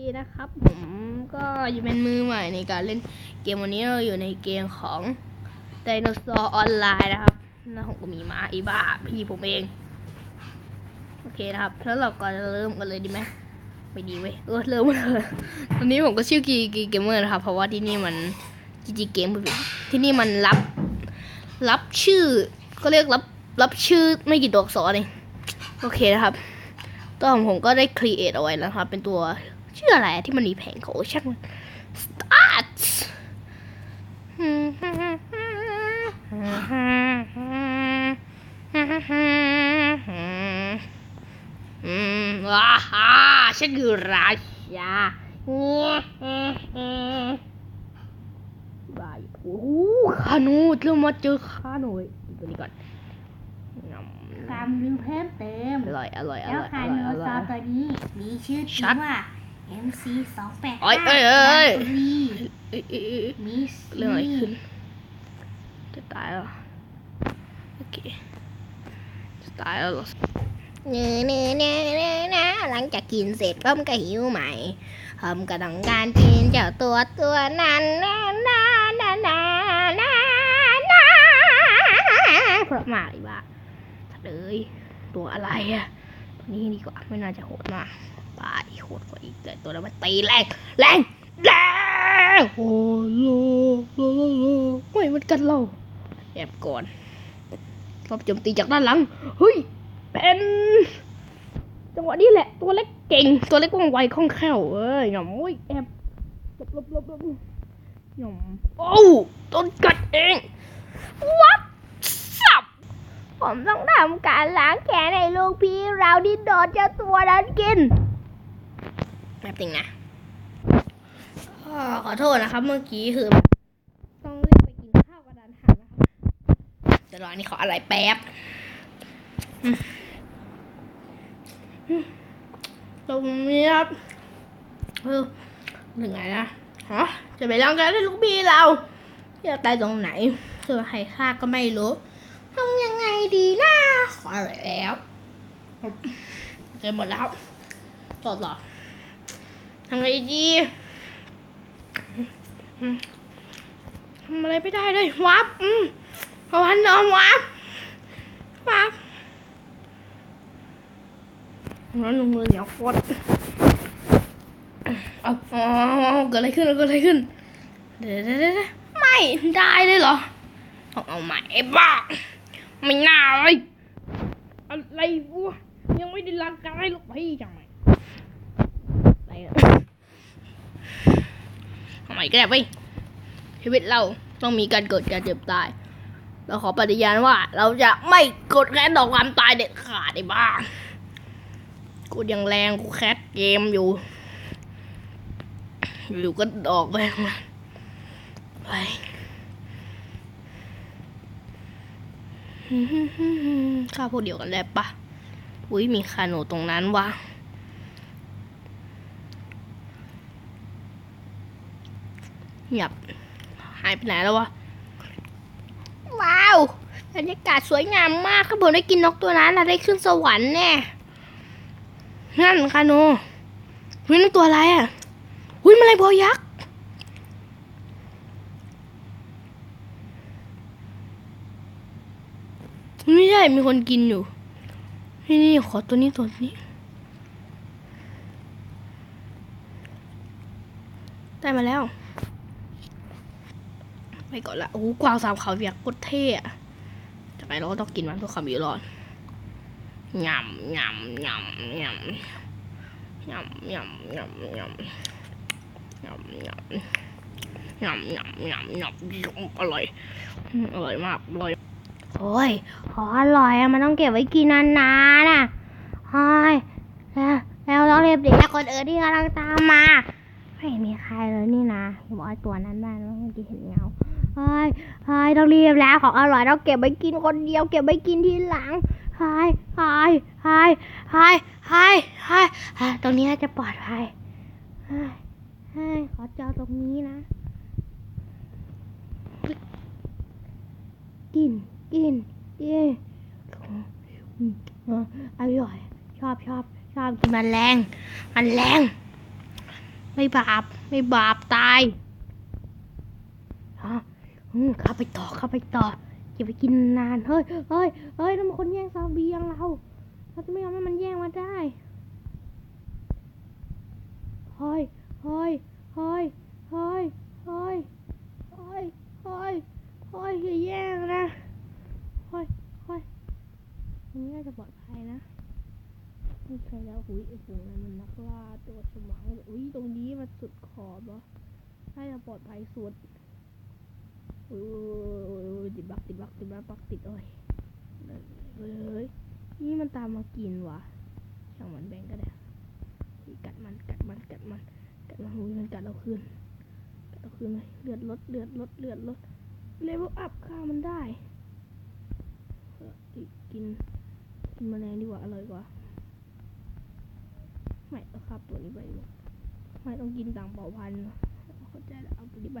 ดีนะครับ ผมก็อยู่เป็นมือใหม่ในการเล่นเกมวันนี้เราอยู่ในเกมของไดโนเสาร์ออนไลน์นะครับแล้วผมก็มีมาอีบ้าพี่ผมเอง โอเคนะครับ แล้วเราก็จะเริ่มกันเลยดีไหมไม่ดีเว้ยเออเริ่มเลยตอนนี้ผมก็ชื่อกีกีเกมเมอร์นะครับ เพราะว่าที่นี่มันจีจีเกมที่นี่มันรับ รับชื่อ ก็เรียกรับรับชื่อไม่กี่ตัวอักษรเองโอเคนะครับตัวของผมก็ได้ครีเอทเอาไว้แล้วครับ เป็นตัว ชื่ออะไรที่มันมีแผงของช่างมัน start อืมว้าฮ่าฉันคือราชาบายโอ้โหคานูเริ่มมาเจอคานูอีกตัวนี้ก่อนงำความรู้เพิ่มเติมอร่อยอร่อยอแล้วร่อยคาอโนร่อยอซร่ออยร์ตัวนี้มีชื่อจริชัดงว่า MC 2 8เอ้ยเอ้ยเอ้ยมีเอ้ยเอ้ยเอ้ยมีเรื่องอะไรขึ้น จะตายแล้วโอเคจะตายแล้วเหรอเนื้อเนื้อเนื้อเนื้อเนื้อหลังจากกินเสร็จผมก็หิวใหม่ผมก็ต้องการกินเจ้าตัวตัวนั้นนะนะนะนะนะนะเพราะมากอีบ้าเลยตัวอะไรอะตัวนี้ดีกว่าไม่น่าจะโหดมาก ปาอีโหดกว่าอีกแต่ตัวนั้นมันตีแรงแรงแรงโอ้โลโลโลโลไม่มันกันเราแอบก่อนรอบโจมตีจากด้านหลังเฮ้ยเป็นจังหวะนี้แหละ ตัวเล็กเก่ง ตัวเล็กว่องไวคล่องแคล่วเอ้ยหน่อมโอ้ยแอบหลบหลบหลบหลบหน่อมโอ้วโดนกัดเองวัดสับผมต้องทำการล้างแค้นให้ลูกพี่เราที่โดนเจ้าตัวนั้นกิน แป๊บนึงนะขอโทษนะครับ เมื่อกี้คือต้องรีบไปกินข้าวกระดานหันนะครับเดี๋ยวรอนนี้ขออะไรแป๊บอืมอืมตรงนี้ครับเออถึงไหนนะฮะจะไปล้างแค้นให้ลูกพี่เราจะตายตรงไหนคือใครฆ่าก็ไม่รู้ทำยังไงดีนะขออะไรแล้วเจอหมดแล้วตอบหรอำไงดีทำอะไรไม่ได้เลยวับอืมพอวันนอนวับวับงั้นลงมือเหนียวฟดเอาเกิดอะไรขึ้นเกิดอะไรขึ้น เดี๋ยวเดี๋ยวเดี๋ยวไม่ได้เลยเหรอต้องเอาใหม่ไอ้บ้าไม่น่าเลยอะไรวะยังไม่ได้ล้างกายลูกพี่จังไหม ไรอะทำไมก็ได้ไปชีวิตเราต้องมีการเกิดการเจ็บตาย เราขอปฏิญาณว่า เราจะไม่กดแค้นต่อความตายเด็ดขาดได้บ้างกูยังแรงกูแคสเกมอยู่ อยู่ก็ดอกไปไปข้าพวกเดียวกันได้ปะอุ้ยมีคาโนตรงนั้นวะ เงียบหายไปไหนแล้ววะ ว้าวบรรยากาศสวยงามมากข้าบนได้กินนกตัวนั้นเราได้ขึ้นสวรรค์แน่นั่นคาโนวินั่นตัวอะไรอะอุ้ยมันอะไรบอยักษ์ไม่ใช่มีคนกินอยู่ นี่นี่ขอตัวนี้ตัวนี้ ได้มาแล้ว ไปก่อนละโอ้กวางสามเขาเบียกโคตรเท่อะจะไปเราก็ต้องกินมันเพื่อความอยู่รอดยำยำยำยำยำยำยำยำยำยำยำยำยำยำยำอร่อยอร่อยมากอร่อยโอ้ยขออร่อยอะมันต้องเก็บไว้กินนานๆน่ะโอ้ยแล้วแล้วต้องเรียบเด็กคนเอื่นที่กำลังตามมาไม่มีใครเลยนี่นะบอกไอ้ตัวนั้นบ้างเมื่อกี้เห็นเงา เฮ้ยเฮ้ยต้องรีบแล้วของอร่อยต้องเก็บไว้กินคนเดียว เก็บไว้กินทีหลังเฮ้ยเฮ้ยเฮ้ยเฮ้ยเฮ้ยเฮ้ยตรงนี้น่าจะปลอดภัยเฮ้ยเฮ้ยขอจอตรงนี้นะ กินกินกินอร่อยชอบชอบชอบกินมันแรง มันแรง ไม่บาป ไม่บาปตาย ข้าไปต่อเข้าไปต่ออย่าไปกินนาน เฮ้ยเฮ้ยเฮ้ยนั่นมันคนแย่งซาเบียงเรา เราจะไม่ยอมให้มันแย่งมาได้ เฮ้ยเฮ้ยเฮ้ยเฮ้ยเฮ้ยเฮ้ยเฮ้ยเฮ้ยอย่าแย่งนะ เฮ้ยเฮ้ยตรงนี้น่าจะปลอดภัยนะไม่ใช่แล้วหุยไอ้ฝูงนั้นมันนักล่าตัวฉมังอุ้ยตรงนี้มันสุดขอบเหรอน่าจะปลอดภัยสุด อุ้ยอุ้ยติดบักติดบักติดบักบักติดโอ้ยเฮ้ยเฮ้ยนี่มันตามมากินวะช่างมันแบ่งก็ได้กัดมันกัดมันกัดมันกัดมันอุ้ยมันกัดเราคืนกัดเราคืนเลยเลือดลดเลือดลดเลือดลดเลเวลอัพฆ่ามันได้กินกินแมลงดีกว่าอร่อยกว่าไม่เอาครับตัวนี้ไปไม่ต้องกินต่างเผ่าพันธุ์เข้าใจแล้วเอาตัวนี้ไป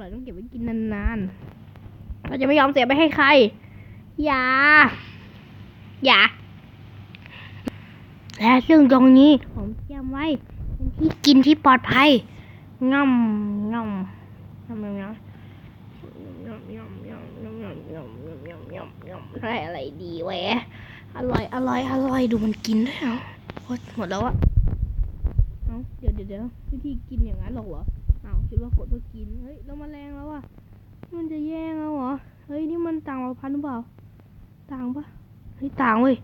ร่อยน้ำมันของอร่อยต้องเก็บไว้กินนานๆ เราจะไม่ยอมเสียไปให้ใคร อย่า อย่า และซึ่งตรงนี้ผมเตรียมไว้เป็นที่กินที่ปลอดภัยง่ำง่ำง่ำง่ำง่ำง่ำง่ำง่ำง่ำง่ำง่ำง่ำง่ำง่ำง่ำให้อะไรดีแหวอร่อย อร่อย อร่อย ดูมันกินด้วยเหรอหมดแล้วอะเอ้าเดี๋ยวเดี๋ยวเดี๋ยววิธีกินอย่างนั้นหรอวะเอ้าคิดว่ากดเพื่อกิน เฮ้ยเรา พันหรือเปล่า ต่างปะเฮ้ยต่างเว้ย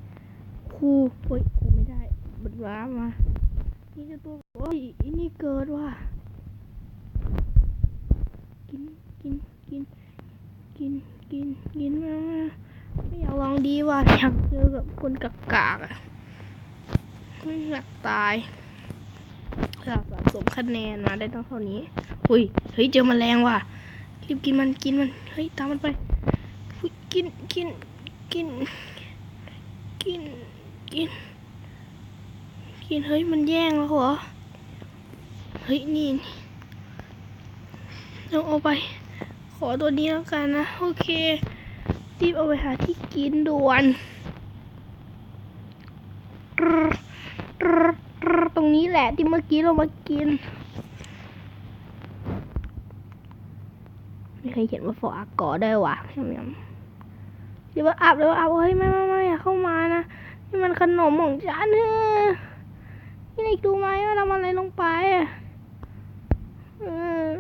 ครูเฮ้ยครูไม่ได้บัดว้ามา นี่จะตัวโอ้ยอันนี่เกิดว่ะกินกินกินกินกินกินมาไม่อยากลองดีว่ะอยากเจอกับคนกากากๆอะไม่อยากตายสะสมคะแนนมาได้ต้องเท่านี้ อุ้ย เฮ้ย เจอแมลงว่ะ รีบกินมัน กินมัน เฮ้ย ตามมันไป กินกินกินกินกินกินเฮ้ยมันแย่งแล้วเหรอเฮ้ยนี่ต้องเอาไป ขอตัวนี้แล้วกันนะโอเครีบเอาไปหาที่กินด่วนตรงนี้แหละที่เมื่อกี้เรามากินไม่เคยเขียนว่าฟออากอได้ว่ะยำ เดี๋ยวว่าอับเดี๋ยวว่าอับเฮ้ยไม่ไม่ไม่อย่าเข้ามานะนี่มันขนมของฉันเฮ้ยนี่นายดูไหมว่าเราทำอะไรลงไปอะเออ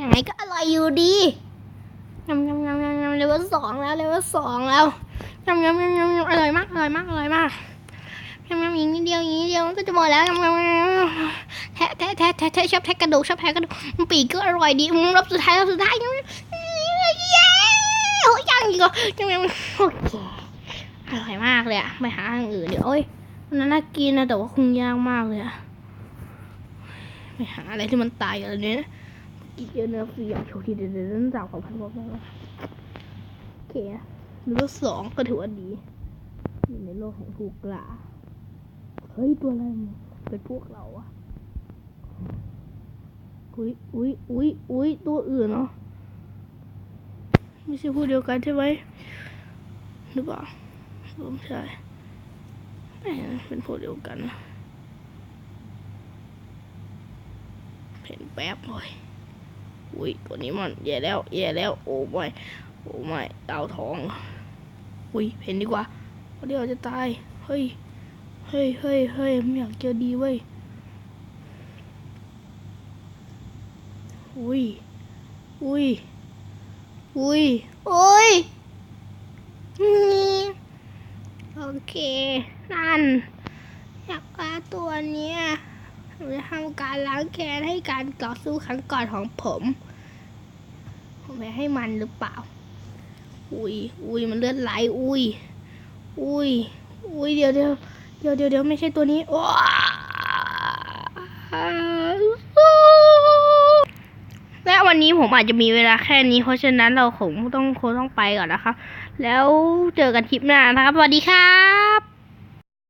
ยังไงก็อร่อยอยู่ดียำยำยำยำยำเลเวลสองแล้วเลเวลสองแล้วยำยำยำยำยำอร่อยมากอร่อยมากอร่อยมากยำยำอีกนิดเดียวอีกนิดเดียวมันก็จะหมดแล้วยำยำยำ แทะแทะแทะแทะชอบแทะกระดูกชอบแทะกระดูกปีกก็อร่อยดีอืมรอบสุดท้ายรอบสุดท้ายเย้โอ้ยยังอีกเหรอยำยำโอเคอร่อยมากเลยอะไปหาอย่างอื่นเดี๋ยวโอ้ยมันน่ากินนะแต่ว่าคงยากมากเลยอะไปหาอะไรที่มันตายกันเลยเนี่ยอีกเยอะเนื้อฟรีอย่างโชว์ทีเดี๋ยวเดี๋ยวเรื่องจากของพันบอกแล้วโอเคเลเวลสองก็ถือว่าดีอยู่ในโลกแห่งถูกกล่าเฮ้ยตัวอะไรมันเป็นพวกเราอะ อุ้ยอุ้ยอุ้ยอุ้ยตัวอื่นเนาะไม่ใช่พวกเดียวกันใช่ไหมหรือเปล่าไม่ใช่ไม่เป็นพวกเดียวกันนะเห็นแป๊บเลยอุ้ยตัวนี้มันแย่แล้วแย่แล้วโอ้ไม่โอ้ไม่ดาวทองอุ้ยเห็นดีกว่าเดี๋ยวจะตายเฮ้ยเฮ้ยเฮ้ยเฮ้ยไม่อยากเจอดีเว้ย อุ้ย อุ้ย อุ้ย อุ้ย นี่ โอเค นั่น อยากปลาตัวเนี้ยหนูจะทำการล้างแค้นให้การต่อสู้ครั้งก่อนของผม ผมไปให้มันหรือเปล่า อุ้ย อุ้ย มันเลือดไหล อุ้ย อุ้ย อุ้ย เดี๋ยวเดี๋ยวเดี๋ยวเดี๋ยวเดี๋ยวไม่ใช่ตัวนี้ว้ และวันนี้ผมอาจจะมีเวลาแค่นี้เพราะฉะนั้นเราคงต้องคงต้องไปก่อนนะครับ แล้วเจอกันคลิปหน้านะครับสวัสดีครับ